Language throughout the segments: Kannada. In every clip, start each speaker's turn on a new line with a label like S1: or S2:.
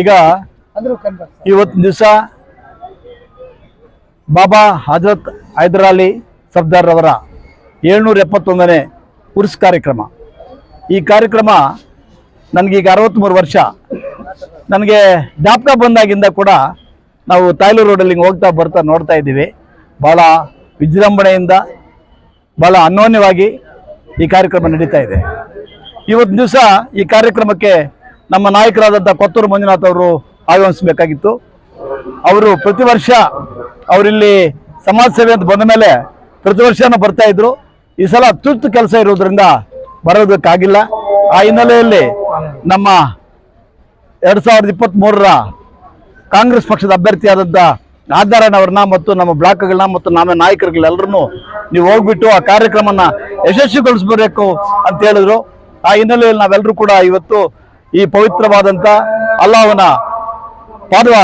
S1: ಈಗ ಇವತ್ತು ದಿವಸ ಬಾಬಾ ಹಜರತ್ ಹೈದರ್ ಅಲಿ ಸರ್ದಾರ್ ಅವರ ಏಳ್ನೂರ ಎಪ್ಪತ್ತೊಂದನೇ ಉರ್ಸ್ ಕಾರ್ಯಕ್ರಮ. ಈ ಕಾರ್ಯಕ್ರಮ ನನಗೀಗ ಅರವತ್ತ್ಮೂರು ವರ್ಷ. ನನಗೆ ಜ್ಞಾಪಕ ಬಂದಾಗಿಂದ ಕೂಡ ನಾವು ತಾಯ್ಲೂರು ರೋಡಲ್ಲಿ ಹಿಂಗ್ ಹೋಗ್ತಾ ಬರ್ತಾ ನೋಡ್ತಾ ಇದ್ದೀವಿ. ಭಾಳ ವಿಜೃಂಭಣೆಯಿಂದ ಭಾಳ ಅನ್ಯೋನ್ಯವಾಗಿ ಈ ಕಾರ್ಯಕ್ರಮ ನಡೀತಾ ಇದೆ. ಇವತ್ತು ದಿವಸ ಈ ಕಾರ್ಯಕ್ರಮಕ್ಕೆ ನಮ್ಮ ನಾಯಕರಾದಂಥ ಕೊತ್ತೂರು ಮಂಜುನಾಥ್ ಅವರು ಆಗಮಿಸಬೇಕಾಗಿತ್ತು. ಅವರು ಪ್ರತಿ ವರ್ಷ ಅವರಿಲ್ಲಿ ಸಮಾಜ ಸೇವೆ ಅಂತ ಬಂದ ಮೇಲೆ ಪ್ರತಿ ವರ್ಷನೂ ಬರ್ತಾ ಇದ್ರು. ಈ ಸಲ ತುರ್ತು ಕೆಲಸ ಇರೋದ್ರಿಂದ ಬರೋದಕ್ಕಾಗಿಲ್ಲ. ಆ ಹಿನ್ನೆಲೆಯಲ್ಲಿ ನಮ್ಮ ಎರಡು ಸಾವಿರದ ಇಪ್ಪತ್ತ್ ಮೂರರ ಕಾಂಗ್ರೆಸ್ ಪಕ್ಷದ ಅಭ್ಯರ್ಥಿಯಾದಂಥ ನಾದಾರಾಯಣ ಅವ್ರನ್ನ ಮತ್ತು ನಮ್ಮ ಬ್ಲಾಕ್ಗಳನ್ನ ಮತ್ತು ನಮ್ಮ ನಾಯಕರುಗಳೆಲ್ಲರನ್ನು ನೀವು ಹೋಗ್ಬಿಟ್ಟು ಆ ಕಾರ್ಯಕ್ರಮನ ಯಶಸ್ವಿಗೊಳಿಸ್ಬೇಕು ಅಂತ ಹೇಳಿದ್ರು. ಆ ಹಿನ್ನೆಲೆಯಲ್ಲಿ ನಾವೆಲ್ಲರೂ ಕೂಡ ಇವತ್ತು ಈ ಪವಿತ್ರವಾದಂಥ ಅಲ್ಲಾಹನ ಪಾದವ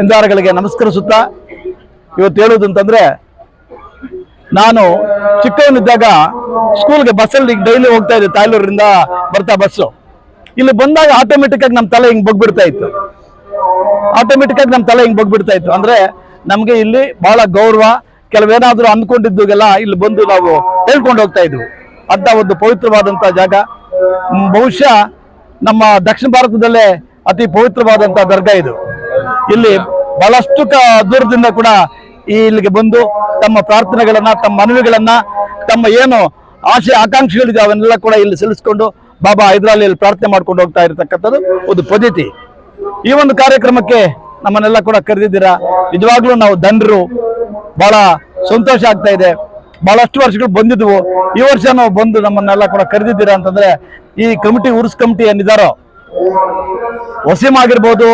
S1: ಎಂದಾರಗಳಿಗೆ ನಮಸ್ಕರಿಸುತ್ತಾ ಇವತ್ತು ಹೇಳುವುದು ಅಂತಂದ್ರೆ, ನಾನು ಚಿಕ್ಕವನಿದ್ದಾಗ ಸ್ಕೂಲ್ಗೆ ಬಸ್ಸಲ್ಲಿ ಡೈಲಿ ಹೋಗ್ತಾ ಇದ್ದೆ, ತಾಯ್ಲೂರಿಂದ ಬರ್ತಾ ಬಸ್ಸು ಇಲ್ಲಿ ಬಂದಾಗ ಆಟೋಮೆಟಿಕ್ ಆಗಿ ನಮ್ಮ ತಲೆ ಹಿಂಗೆ ಬಗ್ಬಿಡ್ತಾ ಇತ್ತು. ಆಟೋಮೆಟಿಕ್ ಆಗಿ ನಮ್ಮ ತಲೆ ಹಿಂಗೆ ಬಗ್ಬಿಡ್ತಾ ಇತ್ತು. ಅಂದ್ರೆ ನಮಗೆ ಇಲ್ಲಿ ಬಹಳ ಗೌರವ, ಕೆಲವೇನಾದರೂ ಅಂದ್ಕೊಂಡಿದ್ದುಗೆಲ್ಲ ಇಲ್ಲಿ ಬಂದು ನಾವು ಹೇಳ್ಕೊಂಡು ಹೋಗ್ತಾ ಇದ್ವು. ಅಂತ ಒಂದು ಪವಿತ್ರವಾದಂತ ಜಾಗ. ಬಹುಶಃ ನಮ್ಮ ದಕ್ಷಿಣ ಭಾರತದಲ್ಲೇ ಅತಿ ಪವಿತ್ರವಾದಂತ ದರ್ಗಾ ಇದು. ಇಲ್ಲಿ ಬಹಳಷ್ಟು ದೂರದಿಂದ ಕೂಡ ಇಲ್ಲಿಗೆ ಬಂದು ತಮ್ಮ ಪ್ರಾರ್ಥನೆಗಳನ್ನ, ತಮ್ಮ ಮನವಿಗಳನ್ನ, ತಮ್ಮ ಏನು ಆಶೆ ಆಕಾಂಕ್ಷೆಗಳಿದೆ ಅವನ್ನೆಲ್ಲ ಕೂಡ ಇಲ್ಲಿ ಸಲ್ಲಿಸಿಕೊಂಡು ಬಾಬಾ ಹೈದರಾಲಿಯಲ್ಲಿ ಪ್ರಾರ್ಥನೆ ಮಾಡ್ಕೊಂಡು ಹೋಗ್ತಾ ಇರತಕ್ಕಂಥದ್ದು ಒಂದು ಪದ್ಧತಿ. ಈ ಒಂದು ಕಾರ್ಯಕ್ರಮಕ್ಕೆ ನಮ್ಮನ್ನೆಲ್ಲ ಕೂಡ ಕರೆದಿದ್ದೀರಾ. ನಿಜವಾಗ್ಲೂ ನಾವು ದಂಡರು ಬಹಳ ಸಂತೋಷ ಆಗ್ತಾ ಇದೆ. ಬಹಳಷ್ಟು ವರ್ಷಗಳು ಬಂದಿದ್ವು. ಈ ವರ್ಷ ನಾವು ಬಂದು ನಮ್ಮನ್ನೆಲ್ಲ ಕೂಡ ಕರೆದಿದ್ದೀರಾ ಅಂತಂದ್ರೆ ಈ ಕಮಿಟಿ, ಉರ್ಸ್ ಕಮಿಟಿ ಏನಿದಾರೋ, ವಸೀಮ್ ಆಗಿರ್ಬೋದು,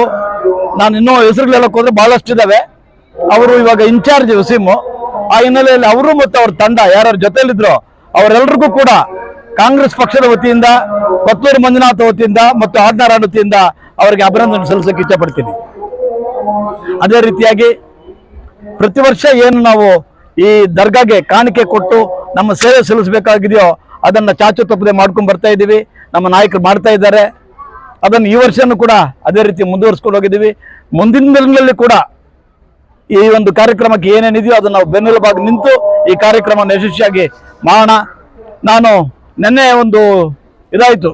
S1: ನಾನು ಇನ್ನೂ ಹೆಸರುಗಳೆಲ್ಲ ಹೋದ್ರೆ ಬಹಳಷ್ಟು ಇದಾವೆ. ಅವರು ಇವಾಗ ಇನ್ಚಾರ್ಜ್ ವಸೀಮು. ಆ ಹಿನ್ನೆಲೆಯಲ್ಲಿ ಅವರು ಮತ್ತು ಅವ್ರ ತಂಡ ಯಾರ್ಯಾರ ಜೊತೆಯಲ್ಲಿದ್ರು ಅವರೆಲ್ಲರಿಗೂ ಕೂಡ ಕಾಂಗ್ರೆಸ್ ಪಕ್ಷದ ವತಿಯಿಂದ, ಕೊತ್ತೂರು ಮಂಜುನಾಥ ವತಿಯಿಂದ ಮತ್ತು ಆಡ್ನಾರಾಯಣ ವತಿಯಿಂದ ಅವರಿಗೆ ಅಭಿನಂದನೆ ಸಲ್ಲಿಸಕ್ಕೆ ಇಷ್ಟಪಡ್ತೀನಿ. ಅದೇ ರೀತಿಯಾಗಿ ಪ್ರತಿ ವರ್ಷ ಏನು ನಾವು ಈ ದರ್ಗಾಗೆ ಕಾಣಿಕೆ ಕೊಟ್ಟು ನಮ್ಮ ಸೇವೆ ಸಲ್ಲಿಸಬೇಕಾಗಿದೆಯೋ ಅದನ್ನು ಚಾಚು ತಪ್ಪದೆ ಮಾಡ್ಕೊಂಡು ಬರ್ತಾ ಇದ್ದೀವಿ ನಮ್ಮ ನಾಯಕರು ಮಾಡ್ತಾ ಇದ್ದಾರೆ. ಅದನ್ನು ಈ ವರ್ಷನೂ ಕೂಡ ಅದೇ ರೀತಿ ಮುಂದುವರಿಸ್ಕೊಂಡು ಹೋಗಿದ್ದೀವಿ ಮುಂದಿನ ದಿನಗಳಲ್ಲಿ ಕೂಡ ಈ ಒಂದು ಕಾರ್ಯಕ್ರಮಕ್ಕೆ ಏನೇನಿದೆಯೋ ಅದನ್ನು ನಾವು ಬೆನ್ನೆಲುಬಾಗಿ ನಿಂತು ಈ ಕಾರ್ಯಕ್ರಮವನ್ನು ಯಶಸ್ವಿಯಾಗಿ ಮಾಡೋಣ. ನಾನು ನಿನ್ನೆ ಒಂದು ಇದಾಯಿತು.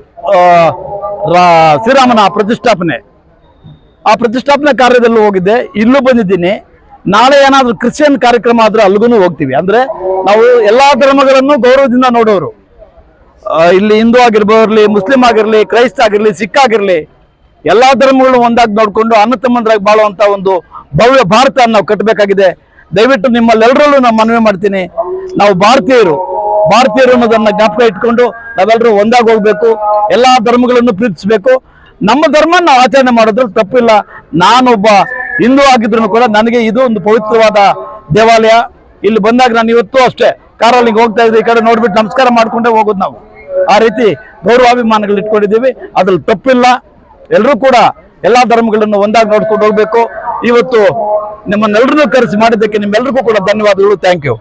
S1: ಶ್ರೀರಾಮನ ಪ್ರತಿಷ್ಠಾಪನೆ. ಆ ಪ್ರತಿಷ್ಠಾಪನೆ ಕಾರ್ಯದಲ್ಲೂ ಹೋಗಿದ್ದೆ. ಇಲ್ಲೂ ಬಂದಿದ್ದೀನಿ. ನಾಳೆ ಏನಾದ್ರೂ ಕ್ರಿಶ್ಚಿಯನ್ ಕಾರ್ಯಕ್ರಮ ಆದ್ರೆ ಅಲ್ಲಿಗೂ ಹೋಗ್ತೀವಿ. ಅಂದ್ರೆ ನಾವು ಎಲ್ಲಾ ಧರ್ಮಗಳನ್ನು ಗೌರವದಿಂದ ನೋಡೋರು. ಇಲ್ಲಿ ಹಿಂದೂ ಆಗಿರ್ಬೋರ್ಲಿ ಮುಸ್ಲಿಂ ಆಗಿರ್ಲಿ, ಕ್ರೈಸ್ತ ಆಗಿರ್ಲಿ, ಸಿಖ್ ಆಗಿರ್ಲಿ, ಎಲ್ಲಾ ಧರ್ಮಗಳನ್ನು ಒಂದಾಗಿ ನೋಡಿಕೊಂಡು ಅನ್ನ ತಮ್ಮಂದ್ರಾಗಿ ಬಾಳುವಂತ ಒಂದು ಭವ್ಯ ಭಾರತ ನಾವು ಕಟ್ಟಬೇಕಾಗಿದೆ. ದಯವಿಟ್ಟು ನಿಮ್ಮಲ್ಲೆಲ್ಲರಲ್ಲೂ ನಾನು ಮನವಿ ಮಾಡ್ತೀನಿ. ನಾವು ಭಾರತೀಯರು. ಭಾರತೀಯರು ಅನ್ನೋದನ್ನ ಜ್ಞಾಪಕ ಇಟ್ಕೊಂಡು ನಾವೆಲ್ಲರೂ ಒಂದಾಗಿ ಹೋಗ್ಬೇಕು. ಎಲ್ಲಾ ಧರ್ಮಗಳನ್ನು ಪ್ರೀತಿಸಬೇಕು. ನಮ್ಮ ಧರ್ಮ ನಾವು ಆಚರಣೆ ಮಾಡೋದ್ರಲ್ಲಿ ತಪ್ಪಿಲ್ಲ. ನಾನೊಬ್ಬ ಹಿಂದೂ ಆಗಿದ್ರು ಕೂಡ ನನಗೆ ಇದು ಒಂದು ಪವಿತ್ರವಾದ ದೇವಾಲಯ. ಇಲ್ಲಿ ಬಂದಾಗ ನಾನು ಇವತ್ತು ಅಷ್ಟೇ ಕಾರಲ್ಲಿ ಹಿಂಗ್ ಹೋಗ್ತಾ ಇದ್ದೆ. ಈ ಕಡೆ ನೋಡ್ಬಿಟ್ಟು ನಮಸ್ಕಾರ ಮಾಡ್ಕೊಂಡೇ ಹೋಗೋದು ನಾವು. ಆ ರೀತಿ ಗೌರವಾಭಿಮಾನಗಳು ಇಟ್ಕೊಂಡಿದ್ದೀವಿ. ಅದ್ರಲ್ಲಿ ತಪ್ಪಿಲ್ಲ. ಎಲ್ಲರೂ ಕೂಡ ಎಲ್ಲಾ ಧರ್ಮಗಳನ್ನು ಒಂದಾಗಿ ನೋಡ್ಕೊಂಡು ಹೋಗ್ಬೇಕು. ಇವತ್ತು ನಿಮ್ಮನ್ನೆಲ್ಲರನ್ನೂ ಕರೆಸಿ ಮಾಡಿದ್ದಕ್ಕೆ ನಿಮ್ಮೆಲ್ಲರಿಗೂ ಕೂಡ ಧನ್ಯವಾದಗಳು. Thank you